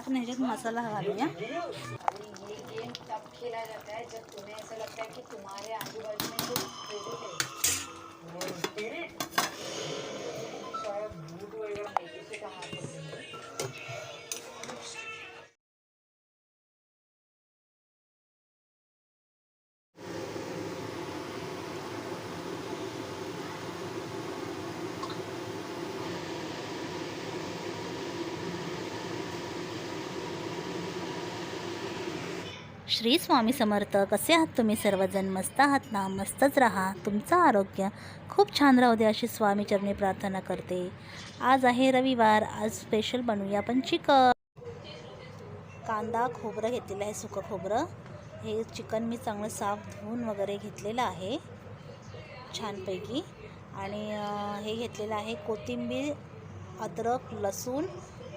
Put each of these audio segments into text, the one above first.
आपण ह्याच्यात मसाला घालूया ये श्री स्वामी समर्थ कसे आहात तुम्ही सर्वजण? मस्त आहात ना? मस्तच राहा. तुमचं आरोग्य खूप छान राहू दे अशी स्वामी चरणी प्रार्थना करते. आज आहे रविवार. आज स्पेशल बनवूया आपण चिकन. कांदा खोबरं घेतलेलं आहे सुकं खोबरं. हे चिकन मी चांगलं साफ धुवून वगैरे घेतलेलं आहे छानपैकी. आणि हे घेतलेलं आहे कोथिंबीर अद्रक लसूण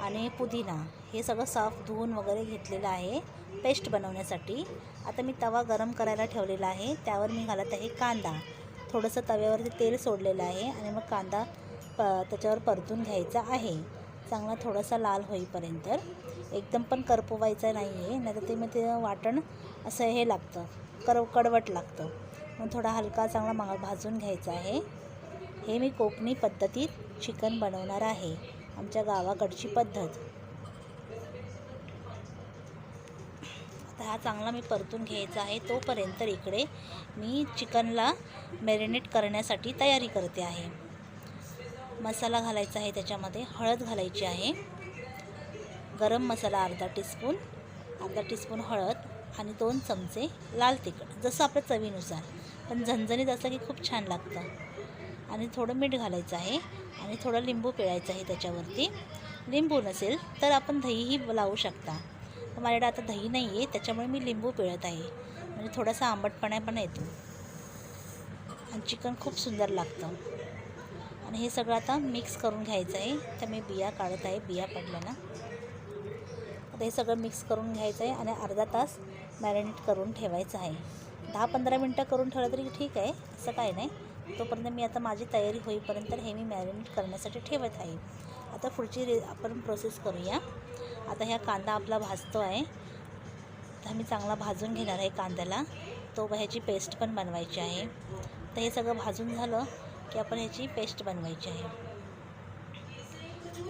आणि पुदिना. हे सगळं साफ धुवून वगैरे घेतलेलं आहे. पेस्ट बनवण्यासाठी. आता मी तवा गरम करायला ठेवलेला आहे. त्यावर मी घालत आहे कांदा. थोडंसं तव्यावरती तेल सोडलेलं आहे आणि मग कांदा प त्याच्यावर परतून घ्यायचा आहे. चांगला थोडासा लाल होईपर्यंत. एकदम पण करपवायचा नाही आहे नाहीतर ते मग ते वाटण असं हे लागतं. कर कडवट लागतं. मग थोडा हलका चांगला मा भाजून घ्यायचा आहे. हे मी कोकणी पद्धतीत चिकन बनवणार आहे. आमच्या गावाकडची पद्धत. तर हा चांगला मी परतून घ्यायचा आहे. तोपर्यंत इकडे मी चिकनला मॅरिनेट करण्यासाठी तयारी करते आहे. मसाला घालायचा आहे त्याच्यामध्ये. हळद घालायची आहे. गरम मसाला अर्धा टीस्पून अर्धा टीस्पून हळद आणि दोन चमचे लाल तिखट जसं आपल्या चवीनुसार. पण झणझणीत असं की खूप छान लागतं. आणि थोडं मीठ घालायचं आहे आणि थोडं लिंबू पिळायचं आहे त्याच्यावरती. लिंबू नसेल तर आपण दहीही लावू शकता. माझ्याकडे आता दही नाही आहे त्याच्यामुळे मी लिंबू पिळत आहे. म्हणजे थोडासा आंबटपणा पण येतो. आणि चिकन खूप सुंदर लागतं. आणि हे सगळं आता मिक्स करून घ्यायचं आहे. तर मी बिया काढत आहे. बिया पडल्या ना. आता हे सगळं मिक्स करून घ्यायचं आहे आणि अर्धा तास मॅरिनेट करून ठेवायचं आहे. दहा पंधरा मिनटं करून ठेवलं तरी ठीक आहे. असं काय नाही. तोपर्यंत मी आता माझी तयारी होईपर्यंत हे मी मॅरिनेट करण्यासाठी ठेवत आहे. आता पुढची रे आपण प्रोसेस करूया. आता ह्या कांदा आपला भाजतो आहे. तर मी चांगला भाजून घेणार आहे कांद्याला. तो ह्याची पेस्ट पण बनवायची आहे. तर हे सगळं भाजून झालं की आपण ह्याची पेस्ट बनवायची आहे.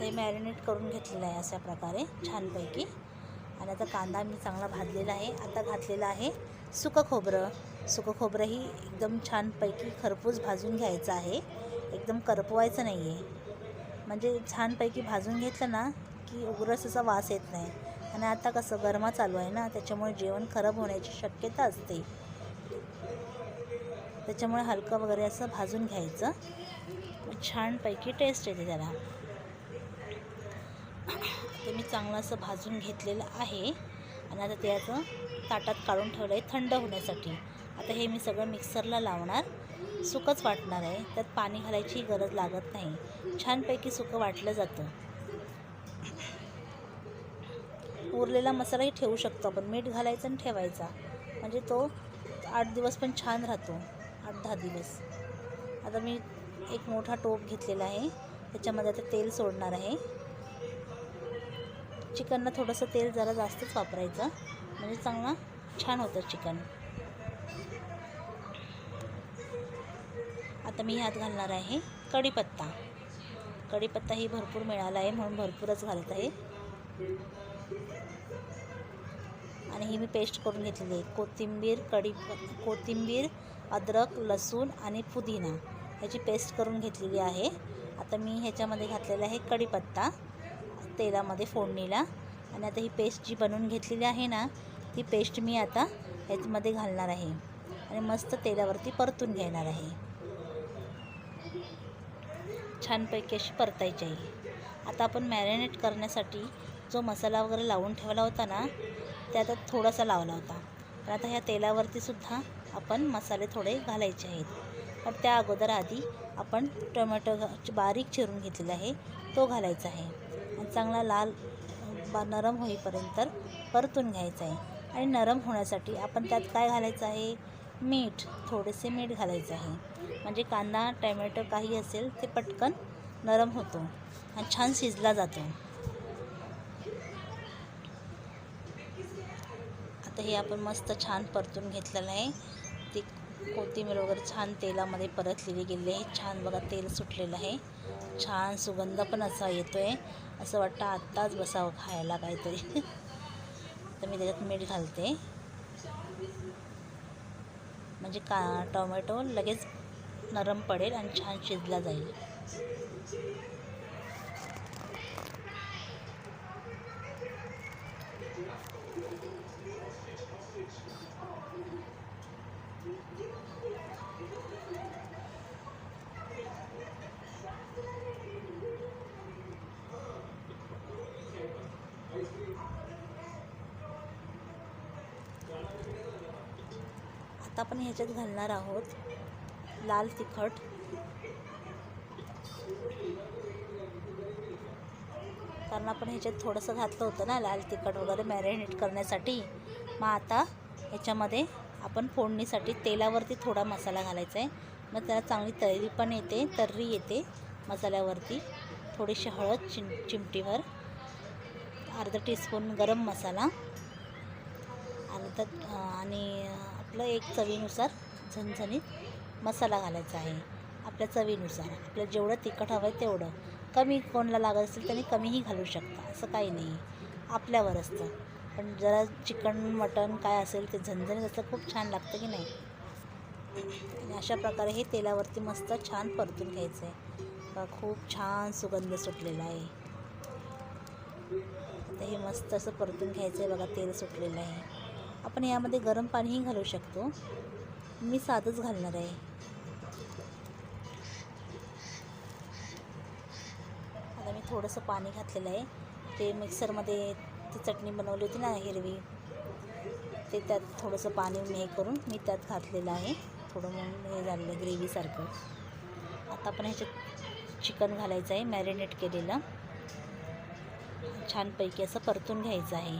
ते मॅरिनेट करून घेतलेलं आहे अशा प्रकारे छानपैकी. आणि आता कांदा मी चांगला भाजलेला आहे. आता घातलेलं आहे सुकं खोबरं. सुकं खोबरंही एकदम छानपैकी खरपूस भाजून घ्यायचं आहे. एकदम करपवायचं नाही आहे म्हणजे छानपैकी भाजून घेतलं ना की उग्रस असा वास येत नाही. आणि आता कसं गरमा चालू आहे ना त्याच्यामुळे जेवण खराब होण्याची शक्यता असते. त्याच्यामुळे हलकं वगैरे असं भाजून घ्यायचं. छानपैकी टेस्ट येते त्याला. ते मी चांगलं असं भाजून घेतलेलं आहे. आणि आता त्याचं ताटात काढून ठेवलं आहे थंड होण्यासाठी. आता हे मी सगळं मिक्सरला लावणार. सुकंच वाटणार आहे. त्यात पाणी घालायची गरज लागत नाही. छानपैकी सुकं वाटलं जातं. उरलेला मसालाही ठेवू शकतो आपण. मीठ घालायचं आणि ठेवायचा. म्हणजे तो आठ दिवस पण छान राहतो. आठ दहा दिवस. आता मी एक मोठा टोप घेतलेला आहे. त्याच्यामध्ये आता तेल सोडणार आहे. चिकनला थोडंसं तेल जरा जास्तच वापरायचं. म्हणजे चांगला छान होतं चिकन. आता मी ह्यात घालणार आहे कढीपत्ता. कढीपत्ता ही भरपूर मिळाला आहे म्हणून भरपूरच घालत आहे. आणि ही मी पेस्ट करून घेतलेली आहे. कोथिंबीर कढी कोथिंबीर अद्रक लसूण आणि पुदिना ह्याची पेस्ट करून घेतलेली आहे. आता मी ह्याच्यामध्ये घातलेला आहे कढीपत्ता तेलामध्ये फोडणीला. आणि आता ही पेस्ट जी बनवून घेतलेली आहे ना ती पेस्ट मी आता ह्याच्यामध्ये घालणार आहे. आणि मस्त तेलावरती परतून घेणार आहे. छानपैकी अशी परतायची आहे. आता आपण मॅरिनेट करण्यासाठी जो मसाला वगैरे लावून ठेवला होता ना त्यात थोडासा लावला होता. पण आता ह्या तेलावरतीसुद्धा आपण मसाले थोडे घालायचे आहेत. पण त्या अगोदर आधी आपण टोमॅटो बारीक चिरून घेतलेला आहे तो घालायचा आहे. आणि चांगला लाल बा नरम होईपर्यंत परतून घ्यायचा आहे. आणि नरम होण्यासाठी आपण त्यात काय घालायचं आहे? मीठ थोडेसे मीठ घालायचं आहे. म्हणजे कांदा टॅमॅटो काही असेल ते पटकन नरम होतो आणि छान शिजला जातो. आता हे आपण मस्त छान परतून घेतलेलं आहे. ती कोथिंबीर वगैरे छान तेलामध्ये परतलेली गेली आहे. छान बघा तेल सुटलेलं आहे. छान सुगंध पण असा येतो आहे असं वाटतं आत्ताच बसावं खायला काहीतरी. तर मी त्याच्यात मीठ घालते. म्हणजे का टोमॅटो लगेच नरम पडेल आणि छान शिजला जाईल. आता आपण ह्याच्यात घालणार आहोत लाल तिखट. कारण आपण ह्याच्यात थोडंसं घातलं होतं ना लाल तिखट वगैरे मॅरिनेट करण्यासाठी. मग आता ह्याच्यामध्ये आपण फोडणीसाठी तेलावरती थोडा मसाला घालायचा आहे मग त्याला चांगली तर्री पण येते तर्री येते मसाल्यावरती. थोडीशी हळद चिम चिमटीवर. अर्धा टीस्पून गरम मसाला. अर्धा आणि आपलं एक चवीनुसार झणझणीत मसाला घालायचा आहे. आपल्या चवीनुसार आपल्याला जेवढं तिखट हवं आहे तेवढं. कमी कोणाला लागत असेल त्यांनी कमीही घालू शकता असं काही नाही. आपल्यावर असतं. पण जरा चिकन मटण काय असेल ते झणझणीत असं खूप छान लागतं की नाही? अशा प्रकारे हे तेलावरती मस्त छान परतून घ्यायचं आहे बा खूप छान सुगंध सुटलेला आहे. आता हे मस्त असं परतून घ्यायचं आहे बघा तेल सुटलेलं आहे. आपण यामध्ये गरम पाणीही घालू शकतो. मी साधंच घालणार आहे. आता मी थोडंसं पाणी घातलेलं आहे. ते मिक्सरमध्ये ती चटणी बनवली होती ना हिरवी. ते त्यात थोडंसं पाणी हे करून मी त्यात घातलेलं आहे. थोडं मग हे झालेलं ग्रेव्हीसारखं. आता आपण ह्याच्यात चिकन घालायचं आहे मॅरिनेट केलेलं. छानपैकी असं परतून घ्यायचं आहे.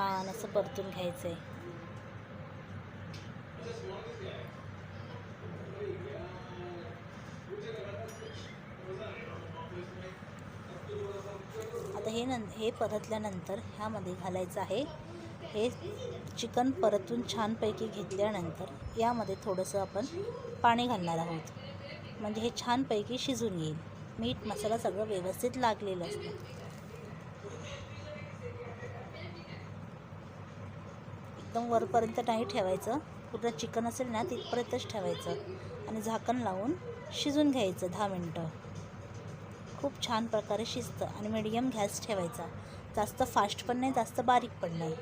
छान असं परतून घ्यायचं आहे आता हे नं हे परतल्यानंतर ह्यामध्ये घालायचं आहे. हे चिकन परतून छानपैकी घेतल्यानंतर यामध्ये थोडंसं आपण पाणी घालणार आहोत. म्हणजे हे छानपैकी शिजून येईल. मीठ मसाला सगळं व्यवस्थित लागलेलं असतं. एकदम वरपर्यंत नाही ठेवायचं. पूर्ण चिकन असेल ना तिथपर्यंतच ठेवायचं. आणि झाकण लावून शिजून घ्यायचं दहा मिनटं. खूप छान प्रकारे शिजतं आणि मिडियम गॅस ठेवायचा. जास्त फास्ट पण नाही जास्त बारीक पण नाही.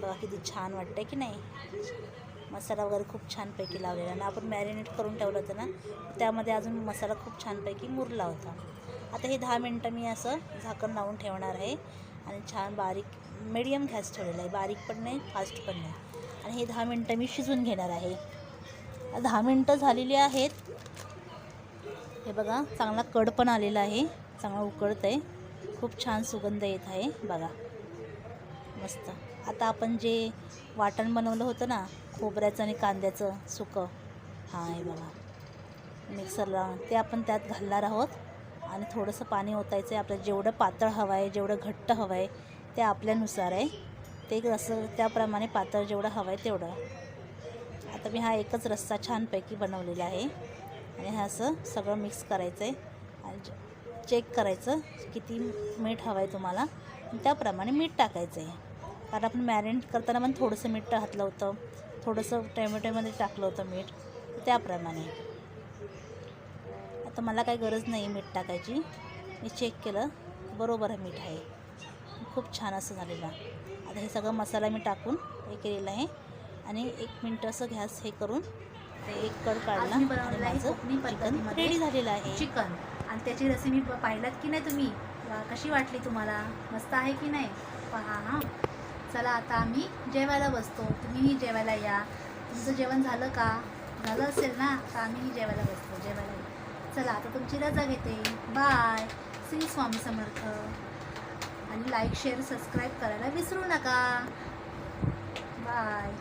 बघा किती छान वाटतं की नाही? मसाला वगैरे खूप छानपैकी लावलेला आणि आपण मॅरिनेट करून ठेवलं होतं ना त्यामध्ये अजून मसाला खूप छानपैकी मुरला होता. आता हे दहा मिनटं मी असं झाकण लावून ठेवणार आहे. आणि छान बारीक मिडियम गॅस ठेवलेला आहे. बारीक पण नाही फास्ट पण नाही. आणि हे दहा मिनटं मी शिजून घेणार आहे. दहा मिनटं झालेली आहेत. हे बघा चांगला कड पण आलेला आहे. चांगला उकळत आहे खूप छान सुगंध येत आहे. बघा. मस्त. आता आपण जे वाटण बनवलं होतं ना खोबऱ्याचं आणि कांद्याचं सुकं. हां हे बघा. मिक्सरला ते आपण त्यात घालणार आहोत. आणि थोडंसं पाणी ओतायचं आहे. आपल्याला जेवढं पातळ हवं आहे जेवढं घट्ट हवं आहे ते आपल्यानुसार आहे. ते असं त्याप्रमाणे पातळ जेवढं हवं आहे तेवढं. आता मी हा एकच रस्सा छानपैकी बनवलेला आहे. आणि हा असं सगळं मिक्स करायचं आहे आणि चेक करायचं किती मीठ हवं आहे तुम्हाला. त्याप्रमाणे मीठ टाकायचं आहे कारण आपण मॅरिनेट करताना पण थोडंसं मीठ घातलं होतं. थोडंसं टोमॅटोमध्ये टाकलं होतं मीठ. त्याप्रमाणे. आता मला काही गरज नाही मीठ टाकायची. मी चेक केलं बरोबर आहे मीठ आहे. खूप छान असं झालेलं. आता हे सगळं मसाला मी टाकून हे केलेलं आहे. आणि एक मिनटं असं गॅस हे करून ते एक कड काढला. माझं चिकन रेडी झालेलं आहे. चिकन आणि त्याची रेसिपी पाहिलात की नाही तुम्ही? कशी वाटली तुम्हाला? मस्त आहे की नाही? पहा हां. चला आता आम्ही जेवायला बसतो. तुम्हीही जेवायला या. तुमचं जेवण झालं का? झालं असेल ना? तर आम्हीही जेवायला बसतो. जेवायला या. चला आता तुमची रजा घेते. बाय श्री स्वामी समर्थ. आणि लाईक शेअर सबस्क्राईब करायला विसरू नका. बाय